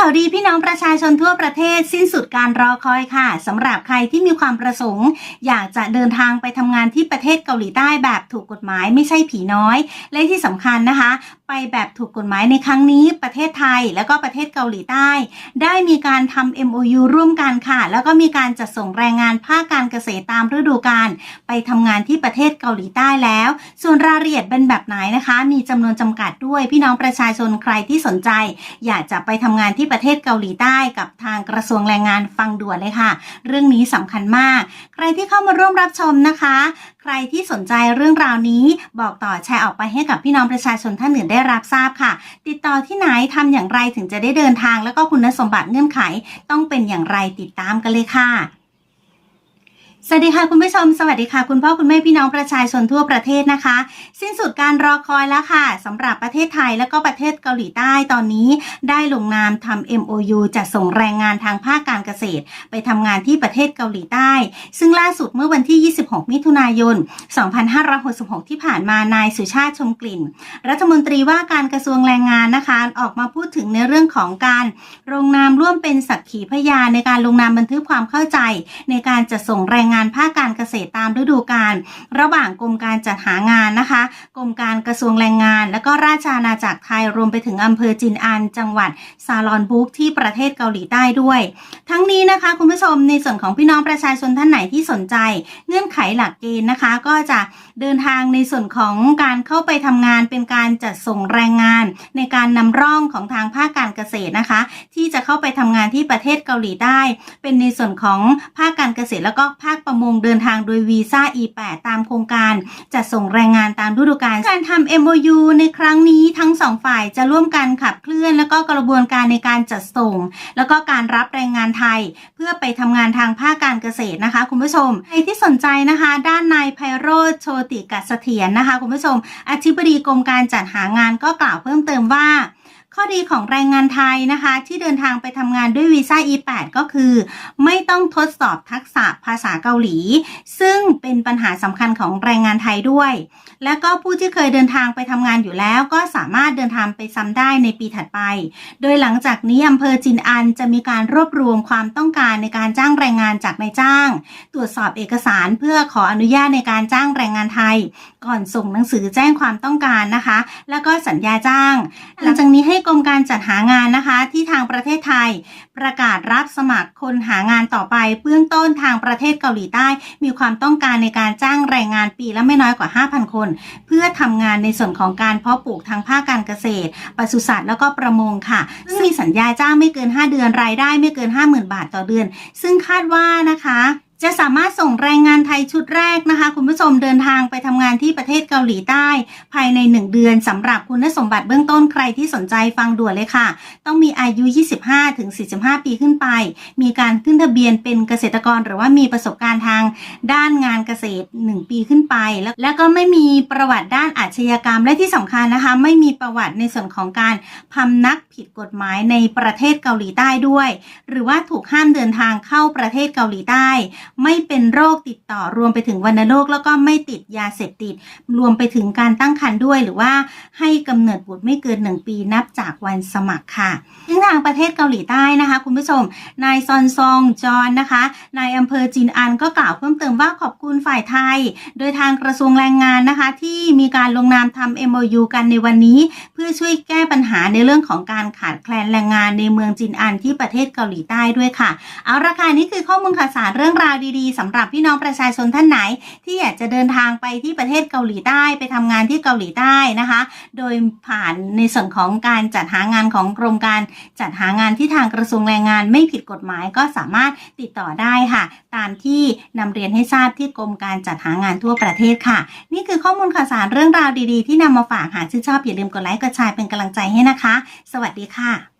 ข่าวดีพี่น้องประชาชนทั่วประเทศสิ้นสุดการรอคอยค่ะสำหรับใครที่มีความประสงค์ อยากจะเดินทางไปทำงานที่ประเทศเกาหลีใต้แบบถูกกฎหมายไม่ใช่ผีน้อย และที่สำคัญนะคะ ไปแบบถูกกฎหมายในครั้งนี้ ประเทศไทยแล้วก็ประเทศเกาหลีใต้ ได้มีการทำ MOU ร่วมกันค่ะ แล้วก็มีการจัดส่งแรงงานภาคการเกษตรตามฤดูกาลไปทำงานที่ประเทศเกาหลีใต้แล้ว ส่วนรายละเอียดเป็นแบบไหนนะคะ มีจำนวนจำกัดด้วยพี่น้องประชาชนใครที่สนใจ อยากจะไปทำงานที่ประเทศเกาหลีใต้กับทางกระทรวงแรงงานฟังด่วนเลยค่ะ เรื่องนี้สำคัญมาก ใครที่เข้ามาร่วมรับชมนะคะ ใครที่สนใจเรื่องราวนี้บอกต่อแชร์ออกไปให้กับพี่น้องประชาชนท่านอื่นได้รับทราบค่ะ ติดต่อที่ไหนทำอย่างไรถึงจะได้เดินทาง แล้วก็คุณสมบัติเงื่อนไขต้องเป็นอย่างไรติดตามกันเลยค่ะ สวัสดีค่ะคุณผู้ชม สวัสดีค่ะ คุณพ่อคุณแม่พี่น้องประชาชนทั่วประเทศนะคะ สิ้นสุดการรอคอยแล้วค่ะสำหรับประเทศไทยและก็ประเทศเกาหลีใต้ตอนนี้ ได้ลงนามทำ MOU จัดส่งแรงงานทางภาคการเกษตร ไปทำงานที่ประเทศเกาหลีใต้ ซึ่งล่าสุดเมื่อวันที่ 26 มิถุนายน 2566 ที่ผ่านมานายสุชาติชมกลิ่น รัฐมนตรีว่าการกระทรวงแรงงานนะคะออกมาพูดถึงในเรื่องของการลงนามร่วมเป็นสักขีพยานในการลงนามบันทึกความเข้าใจ ในการจัดส่งแรงงานภาคการเกษตรตามฤดูกาลระหว่างกรมการจัดหางานนะคะ กรมการกระทรวงแรงงาน และก็ราชอาณาจักรไทยรวมไปถึงอำเภอจินอัน จังหวัดซาลอนบุกที่ประเทศเกาหลีใต้ด้วย ทั้งนี้นะคะคุณผู้ชมในส่วนของพี่น้องประชาชนท่านไหนที่สนใจ เงื่อนไขหลักเกณฑ์นะคะ ก็จะเดินทางในส่วนของการเข้าไปทำงานเป็นการจัดส่งแรงงาน ในการนำร่องของทางภาคการเกษตรนะคะ ที่จะเข้าไปทำงานที่ประเทศเกาหลีใต้ เป็นในส่วนของภาคการเกษตรแล้วก็ภาคประมงเดินทางโดยวีซ่า E8 ตามโครงการจัดส่งแรงงานตามฤดูกาลการทำ MOU ในครั้งนี้ทั้งสองฝ่ายจะร่วมกันขับเคลื่อน แล้วก็กระบวนการในการจัดส่ง แล้วก็การรับแรงงานไทย เพื่อไปทำงานทางภาคการเกษตรนะคะ คุณผู้ชมใครที่สนใจนะคะ ด้านนายไพโรธโชติกัสเถียรนะคะ คุณผู้ชมอธิบดีกรมการจัดหางานก็กล่าวเพิ่มเติมว่า ข้อดีของแรงงานไทยนะคะ ที่เดินทางไปทำงานด้วยวีซ่า E8 ก็คือ ไม่ต้องทดสอบทักษะภาษาเกาหลี ซึ่งเป็นปัญหาสำคัญของแรงงานไทยด้วย และก็ผู้ที่เคยเดินทางไปทำงานอยู่แล้ว ก็สามารถเดินทางไปซ้ำได้ในปีถัดไป โดยหลังจากนี้อำเภอจินอันจะมีการรวบรวมความต้องการในการจ้างแรงงานจากนายจ้าง ตรวจสอบเอกสารเพื่อขออนุญาตในการจ้างแรงงานไทย ก่อนส่งหนังสือแจ้งความต้องการนะคะ แล้วก็สัญญาจ้าง หลังจากนี้ให้กรมการจัดหางานนะคะ ที่ทางประเทศไทย ประกาศรับสมัครคนหางานต่อไปเบื้องต้นทางประเทศเกาหลีใต้ มีความต้องการในการจ้างแรงงานปีละไม่น้อยกว่า 5,000 คน เพื่อทำงานในส่วนของการเพาะปลูกทางภาคการเกษตรปศุสัตว์แล้วก็ประมงค่ะ ซึ่งมีสัญญาจ้างไม่เกิน 5 เดือนรายได้ไม่เกิน 50,000 บาทต่อเดือน ซึ่งคาดว่านะคะ จะสามารถส่งแรงงานไทยชุดแรกนะคะ คุณผู้ชมเดินทางไปทำงานที่ประเทศเกาหลีใต้ ภายใน 1 เดือนสำหรับคุณสมบัติเบื้องต้นใครที่สนใจฟังด่วนเลยค่ะ ต้องมีอายุ 25ถึง45 ปีขึ้นไป มีการขึ้นทะเบียนเป็นเกษตรกรหรือว่ามีประสบการณ์ทางด้านงานเกษตร 1 ปีขึ้นไป แล้วแล้วก็ไม่มีประวัติด้านอาชญากรรมและที่สำคัญนะคะ ไม่มีประวัติในส่วนของการพำนักผิดกฎหมายในประเทศเกาหลีใต้ด้วย หรือว่าถูกห้ามเดินทางเข้าประเทศเกาหลีใต้ ไม่เป็นโรคติดต่อรวมไปถึงวัณโรคแล้วก็ไม่ติดยาเสพติด รวมไปถึงการตั้งครรภ์ด้วยหรือว่าให้กำเนิดบุตรไม่เกิน 1 ปีนับจากวันสมัครค่ะซึ่งทางประเทศเกาหลีใต้นะคะ คุณผู้ชม นายซอนซองจอนนะคะนายอำเภอจินอันก็กล่าวเพิ่มเติมว่าขอบคุณฝ่ายไทย โดยทางกระทรวงแรงงานนะคะ ที่มีการลงนามทำ MOU กันในวันนี้ เพื่อช่วยแก้ปัญหาในเรื่องของการขาดแคลนแรงงานในเมืองจินอันที่ประเทศเกาหลีใต้ด้วยค่ะ เอาราคานี่คือข้อมูลข่าวสารเรื่องราวดีดีๆสำหรับพี่น้องประชาชนท่านไหน ที่อยากจะเดินทางไปที่ประเทศเกาหลีใต้ไปทำงานที่เกาหลีใต้นะคะ โดยผ่านในส่วนของการจัดหางานของกรมการจัดหางานที่ทางกระทรวงแรงงานไม่ผิดกฎหมายก็สามารถติดต่อได้ค่ะ ตามที่นำเรียนให้ทราบที่กรมการจัดหางานทั่วประเทศค่ะ นี่คือข้อมูลข่าวสารเรื่องราวดีๆ ที่นำมาฝากหากชื่นชอบอย่าลืมกดไลค์กดแชร์เป็นกำลังใจให้นะคะ สวัสดีค่ะ